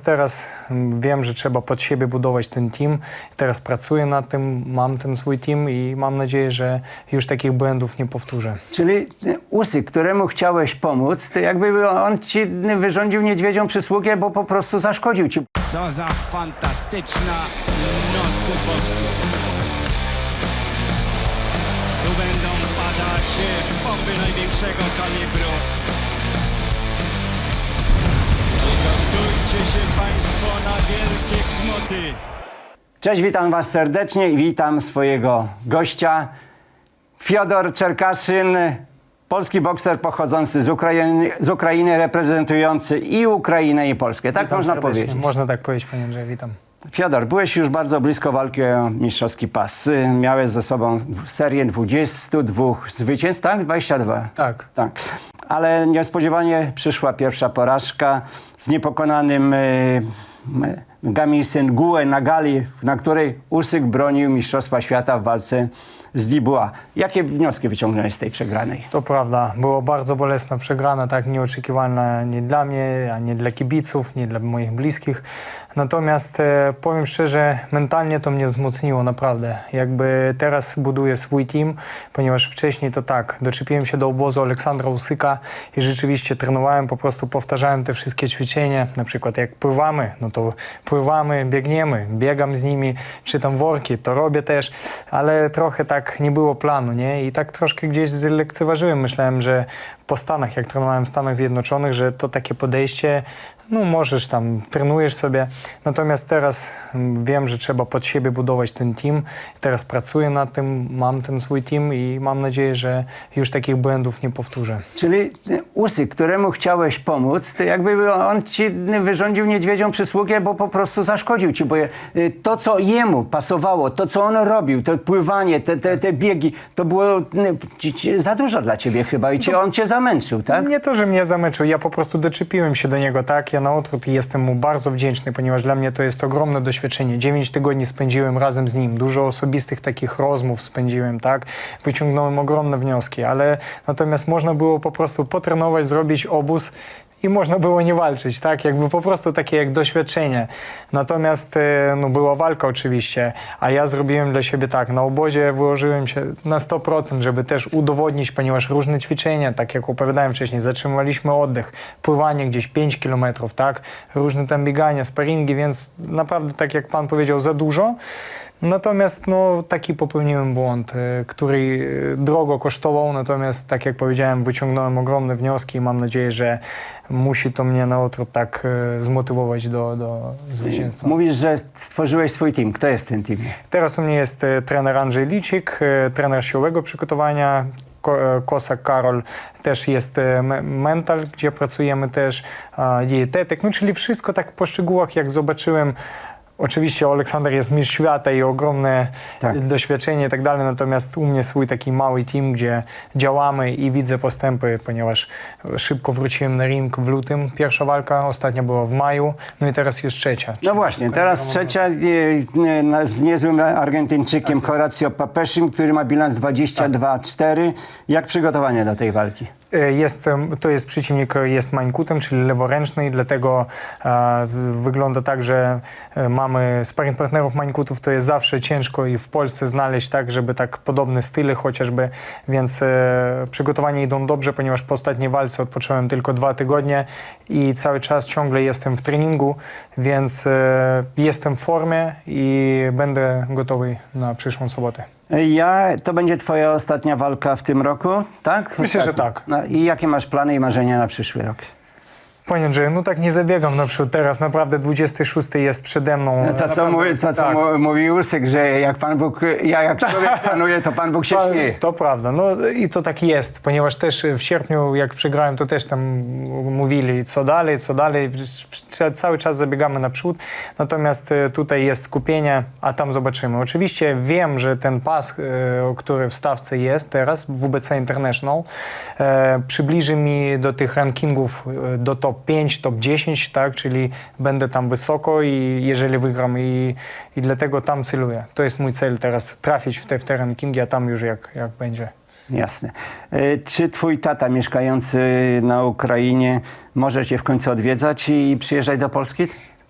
Teraz wiem, że trzeba pod siebie budować ten team. Teraz pracuję nad tym, mam ten swój team i mam nadzieję, że już takich błędów nie powtórzę. Czyli e, Usy, któremu chciałeś pomóc, to jakby on ci wyrządził niedźwiedzią przysługę, bo po prostu zaszkodził ci. Co za fantastyczna noc boksu. Tu będą padać bomby największego kalibru. Przygotujcie się Państwo na wielkie grzmoty. Cześć, witam was serdecznie i witam swojego gościa. Fiodor Czerkaszyn, polski bokser pochodzący z Ukrainy, z Ukrainy reprezentujący i Ukrainę, i Polskę. Tak Witam można serdecznie. powiedzieć. Można tak powiedzieć, panie Andrzej, witam. Fiodor, byłeś już bardzo blisko walki o mistrzowski pas. Y, Miałeś ze sobą serię 22 zwycięstw, tak? 22. Tak. Tak. Ale niespodziewanie przyszła pierwsza porażka z niepokonanym y, y, Gamisyn Gue na gali, na której Usyk bronił Mistrzostwa Świata w walce z Dubois. Jakie wnioski wyciągnąłeś z tej przegranej? To prawda, było bardzo bolesna przegrana, tak nieoczekiwana nie dla mnie, a nie dla kibiców, nie dla moich bliskich. Natomiast e, powiem szczerze, mentalnie to mnie wzmocniło naprawdę. Jakby teraz buduję swój team, ponieważ wcześniej to tak, doczepiłem się do obozu Aleksandra Usyka i rzeczywiście trenowałem, po prostu powtarzałem te wszystkie ćwiczenia, na przykład jak pływamy, no to pływamy, biegniemy, biegam z nimi, czytam worki, to robię też, ale trochę tak nie było planu, nie? I tak troszkę gdzieś zlekceważyłem. Myślałem, że po Stanach, jak trenowałem w Stanach Zjednoczonych, że to takie podejście, no możesz tam, trenujesz sobie. Natomiast teraz mm, wiem, że trzeba pod siebie budować ten team. Teraz pracuję nad tym, mam ten swój team i mam nadzieję, że już takich błędów nie powtórzę. Czyli y, Usyk, któremu chciałeś pomóc, to jakby on ci wyrządził niedźwiedzią przysługę, bo po prostu zaszkodził ci, bo y, to, co jemu pasowało, to, co on robił, to pływanie, te, te, te biegi, to było y, za dużo dla ciebie chyba i cię, on cię zamęczył, tak? Nie to, że mnie zamęczył, ja po prostu doczepiłem się do niego, tak? Ja na odwrót jestem mu bardzo wdzięczny, ponieważ dla mnie to jest ogromne doświadczenie. Dziewięć tygodni spędziłem razem z nim, dużo osobistych takich rozmów spędziłem, tak? Wyciągnąłem ogromne wnioski, ale natomiast można było po prostu potrenować, zrobić obóz i można było nie walczyć, tak? Jakby po prostu takie jak doświadczenie. Natomiast e, no, była walka oczywiście, a ja zrobiłem dla siebie tak, na obozie wyłożyłem się na 100%, żeby też udowodnić, ponieważ różne ćwiczenia, tak jak opowiadałem wcześniej, zatrzymaliśmy oddech, pływanie gdzieś 5 kilometrów, tak? Różne tam biegania, sparingi, więc naprawdę, tak jak pan powiedział, za dużo. Natomiast no, taki popełniłem błąd, e, który e, drogo kosztował, natomiast tak jak powiedziałem, wyciągnąłem ogromne wnioski i mam nadzieję, że musi to mnie na odwrót tak e, zmotywować do, do zwycięstwa. Mówisz, że stworzyłeś swój team. Kto jest w tym teamie? Teraz u mnie jest trener Andrzej Licik, e, trener siłowego przygotowania, Ko- Kosak Karol też jest me- mental, gdzie pracujemy też, dietetyk, no czyli wszystko tak po szczegółach, jak zobaczyłem. Oczywiście Aleksander jest mistrz świata i ogromne Tak. doświadczenie i tak dalej, natomiast u mnie swój taki mały team, gdzie działamy i widzę postępy, ponieważ szybko wróciłem na ring w lutym, pierwsza walka, ostatnia była w maju, no i teraz jest trzecia. No właśnie, teraz trzecia e, z niezłym Argentyńczykiem Horacio Papeszym, który ma bilans 22-4. Jak przygotowanie do tej walki? E, Jest, em, to jest przeciwnik, jest mańkutem, czyli leworęczny i dlatego e, wygląda tak, że e, mamy sparring partnerów mańkutów, to jest zawsze ciężko i w Polsce znaleźć tak, żeby tak podobne style chociażby, więc e, przygotowania idą dobrze, ponieważ po ostatniej walce odpocząłem tylko dwa tygodnie i cały czas ciągle jestem w treningu, więc e, jestem w formie i będę gotowy na przyszłą sobotę. Ja, to będzie twoja ostatnia walka w tym roku, tak? Myślę, że tak. No, I jakie masz plany i marzenia na przyszły rok? Panie Andrzeju, no tak nie zabiegam naprzód teraz, naprawdę 26 jest przede mną. To, co, mówi, to, co tak. mówi że jak Pan Bóg, ja jak człowiek planuje, to Pan Bóg się śmieje. To prawda, no i to tak jest, ponieważ też w sierpniu, jak przegrałem, to też tam mówili, co dalej, co dalej, cały czas zabiegamy naprzód, natomiast e, tutaj jest skupienie, a tam zobaczymy. Oczywiście wiem, że ten pas, e, który w stawce jest teraz, w WBC International, e, przybliży mi do tych rankingów, do top 5, top 10, tak, czyli będę tam wysoko i jeżeli wygram i, i dlatego tam celuję. To jest mój cel teraz, trafić w te, w te rankingi, a tam już jak, jak będzie. Jasne. E, Czy twój tata mieszkający na Ukrainie może cię w końcu odwiedzać i przyjeżdżać do Polski?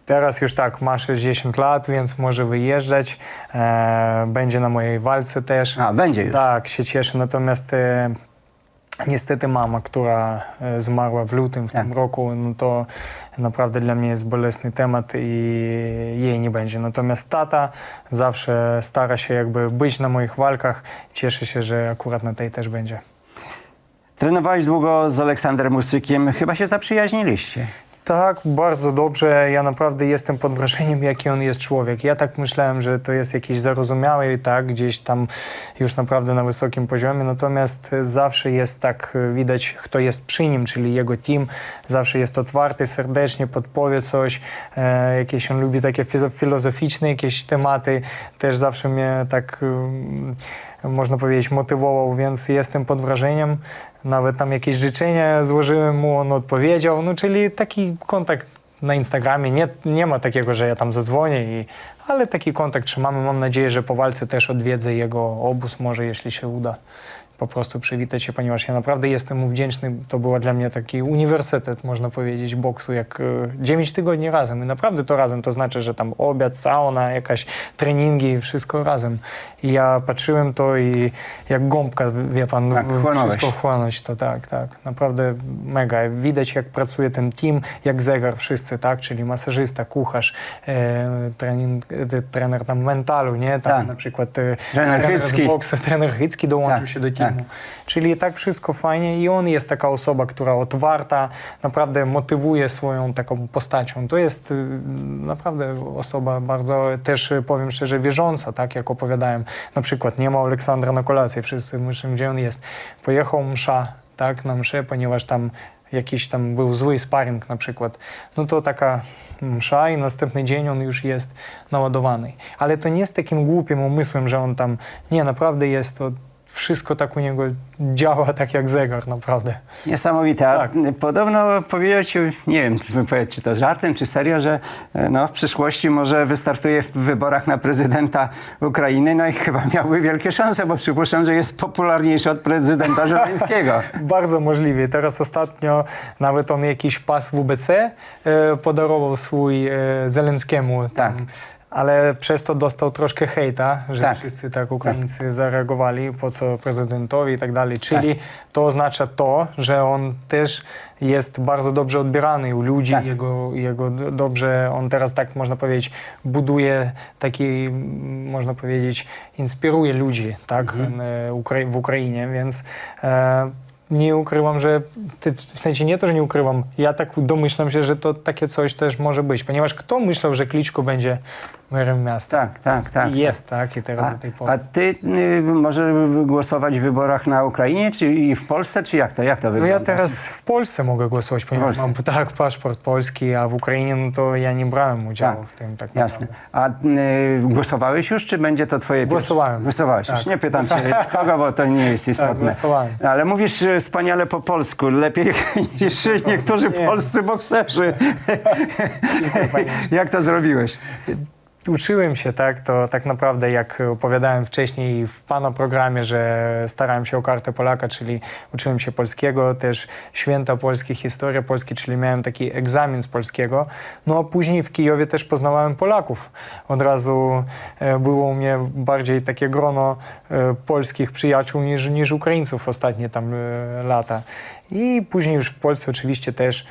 Teraz już tak, ma 60 lat, więc może wyjeżdżać. E, będzie na mojej walce też. A, będzie już. Tak, się cieszę. Natomiast e, niestety mama, która e, zmarła w lutym w Tak. tym roku, no to naprawdę dla mnie jest bolesny temat i jej nie będzie. Natomiast tata zawsze stara się jakby być na moich walkach. Cieszę się, że akurat na tej też będzie. Trenowałeś długo z Aleksandrem Usykiem, chyba się zaprzyjaźniliście. Tak, bardzo dobrze. Ja naprawdę jestem pod wrażeniem, jaki on jest człowiek. Ja tak myślałem, że to jest jakiś zarozumiały tak, gdzieś tam już naprawdę na wysokim poziomie, natomiast e, zawsze jest tak e, widać, kto jest przy nim, czyli jego team. Zawsze jest otwarty, serdecznie podpowie coś. E, jakieś on lubi takie filozoficzne jakieś tematy. Też zawsze mnie tak, mm, można powiedzieć, motywował, więc jestem pod wrażeniem. Nawet tam jakieś życzenia złożyłem mu, on odpowiedział. No, czyli taki kontakt na Instagramie. Nie, nie ma takiego, że ja tam zadzwonię, i, ale taki kontakt trzymamy. Mam nadzieję, że po walce też odwiedzę jego obóz, może jeśli się uda. Po prostu przywitać się, ponieważ ja naprawdę jestem mu wdzięczny. To był dla mnie taki uniwersytet, można powiedzieć, boksu, jak e, 9 tygodni razem. I naprawdę to razem, to znaczy, że tam obiad, sauna, jakaś treningi, wszystko razem. I ja patrzyłem to i jak gąbka, wie pan, Tak, wszystko chłonąć to tak, tak. Naprawdę mega. Widać, jak pracuje ten team, jak zegar wszyscy, tak? Czyli masażysta, kucharz, e, trening, e, trener tam mentalu, nie? Tam Tak. na przykład e, Trener Hycki. z boksu, trener Hycki dołączył Tak, się do tak. Teamu. Czyli tak wszystko fajnie i on jest taka osoba, która otwarta, naprawdę motywuje swoją taką postacią. To jest y, naprawdę osoba bardzo też y, powiem szczerze wierząca, tak jak opowiadałem. Na przykład nie ma Aleksandra na kolację, wszyscy myślą, gdzie on jest. Pojechał msza, tak, na mszę, ponieważ tam jakiś tam był zły sparring na przykład, no to taka msza i następny dzień on już jest naładowany. Ale to nie z takim głupim umysłem, że on tam, nie, naprawdę jest to, wszystko tak u niego działa tak jak zegar, naprawdę. Niesamowite. A Tak. podobno powiedział ci, nie wiem, czy powiedzieć, czy to żartem, czy serio, że e, no, w przyszłości może wystartuje w wyborach na prezydenta Ukrainy, no i chyba miałby wielkie szanse, bo przypuszczam, że jest popularniejszy od prezydenta Żeleńskiego. Bardzo możliwe. Teraz ostatnio nawet on jakiś pas WBC e, podarował swój e, Zelenskiemu. Tak. Ale przez to dostał troszkę hejta, że Tak. wszyscy tak Ukraińcy zareagowali, po co prezydentowi i tak dalej. Czyli Tak. to oznacza to, że on też jest bardzo dobrze odbierany u ludzi, Tak. jego, jego dobrze, on teraz tak można powiedzieć, buduje taki, można powiedzieć, inspiruje ludzi tak, Mhm. e, w Ukrainie, więc e, nie ukrywam, że w sensie nie to, że nie ukrywam, ja tak domyślam się, że to takie coś też może być, ponieważ kto myślał, że Kliczko będzie merem miasta? Tak, tak, tak. I jest, tak, i teraz A, do tej pory. a ty y, może głosować w wyborach na Ukrainie, czy i w Polsce, czy jak to, jak to No wygląda? ja teraz w Polsce mogę głosować, ponieważ Polsce. mam tak paszport polski, a w Ukrainie no to ja nie brałem udziału Tak, w tym tak Jasne. naprawdę. A y, głosowałeś już, czy będzie to twoje pierwsze? Głosowałem. Głosowałeś już. Tak. Nie pytam cię kogo, bo to nie jest istotne. głosowałem. Ale mówisz y, wspaniale po polsku, lepiej niż niektórzy Nie. polscy bokserzy. panie. Jak to zrobiłeś? Uczyłem się, tak, to tak naprawdę jak opowiadałem wcześniej w Pana programie, że starałem się o kartę Polaka, czyli uczyłem się polskiego, też święta polskie, historia polskie, czyli miałem taki egzamin z polskiego. No a później w Kijowie też poznawałem Polaków. Od razu e, było u mnie bardziej takie grono e, polskich przyjaciół niż, niż Ukraińców ostatnie tam e, lata. I później już w Polsce oczywiście też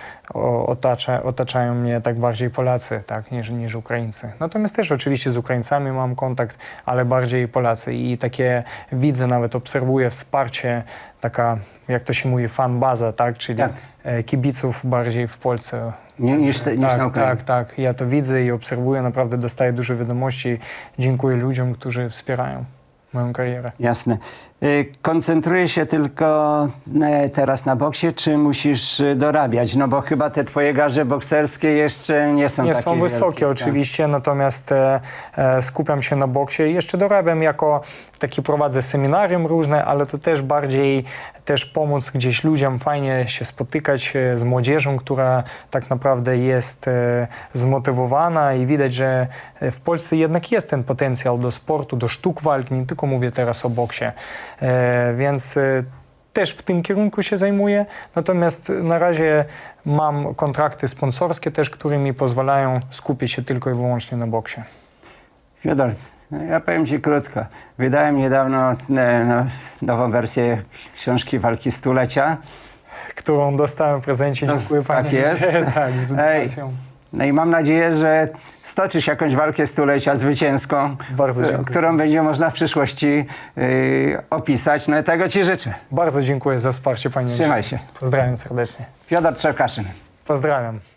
otacza, otaczają mnie tak bardziej Polacy, tak, niż, niż Ukraińcy. Natomiast też oczywiście z Ukraińcami mam kontakt, ale bardziej Polacy i takie widzę, nawet obserwuję wsparcie, taka, jak to się mówi, fanbaza, tak, czyli Tak. e, kibiców bardziej w Polsce. Nie, niż, te, niż tak, na Ukrainie. tak, tak. Ja to widzę i obserwuję, naprawdę dostaję dużo wiadomości. Dziękuję ludziom, którzy wspierają moją karierę. Jasne. Y, Koncentrujesz się tylko e, teraz na boksie, czy musisz y, dorabiać? No bo chyba te twoje garze bokserskie jeszcze nie są Nie takie są wysokie wielkie, tak. oczywiście, natomiast e, e, skupiam się na boksie. Jeszcze dorabiam jako taki prowadzę seminarium różne, ale to też bardziej też pomóc gdzieś ludziom, fajnie się spotykać e, z młodzieżą, która tak naprawdę jest e, zmotywowana i widać, że e, w Polsce jednak jest ten potencjał do sportu, do sztuk walki, nie tylko mówię teraz o boksie. E, więc e, też w tym kierunku się zajmuję, natomiast na razie mam kontrakty sponsorskie też, które mi pozwalają skupić się tylko i wyłącznie na boksie. Fiodor, no ja powiem Ci krótko. Wydałem niedawno e, no, nową wersję książki Walki Stulecia. Którą dostałem w prezencie. No, Dziękuję tak panie. jest. tak, z dedykacją. No i mam nadzieję, że stoczysz jakąś walkę stulecia zwycięską, e, którą będzie można w przyszłości y, opisać. No i tego Ci życzę. Bardzo dziękuję za wsparcie panie. Trzymaj się. Pozdrawiam serdecznie. Fiodor Trzewkaszyn. Pozdrawiam.